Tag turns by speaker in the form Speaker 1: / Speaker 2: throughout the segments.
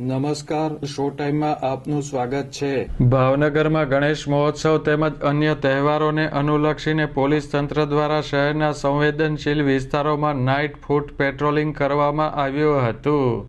Speaker 1: નમસ્કાર, શો ટાઈમમાં આપનું સ્વાગત છે.
Speaker 2: ભાવનગરમાં ગણેશ મહોત્સવ તેમજ અન્ય તહેવારોને અનુલક્ષીને પોલીસ તંત્ર દ્વારા શહેરના સંવેદનશીલ વિસ્તારોમાં નાઇટ ફૂટ પેટ્રોલિંગ કરવામાં આવ્યું હતું.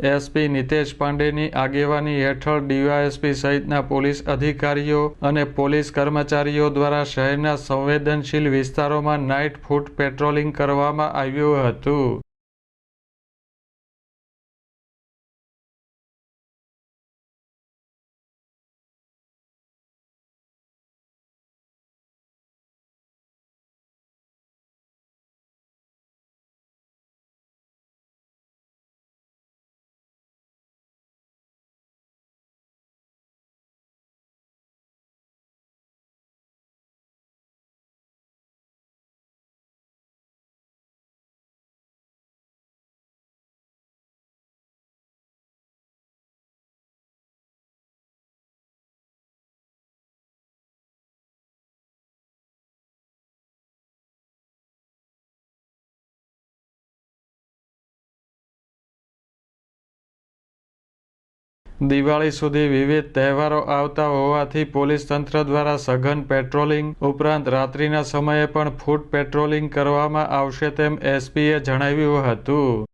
Speaker 2: એસપી નિતેશ પાંડેની આગેવાની હેઠળ ડીવાયએસપી સહિતના પોલીસ અધિકારીઓ અને પોલીસ કર્મચારીઓ દ્વારા શહેરના સંવેદનશીલ વિસ્તારોમાં નાઇટ ફૂટ પેટ્રોલિંગ કરવામાં આવ્યું હતું. દિવાળી સુધી વિવિધ તહેવારો આવતા હોવાથી પોલીસ તંત્ર દ્વારા સઘન પેટ્રોલિંગ ઉપરાંત રાત્રિના સમયે પણ ફૂટ પેટ્રોલિંગ કરવામાં આવશે તેમ એસપીએ જણાવ્યું હતું.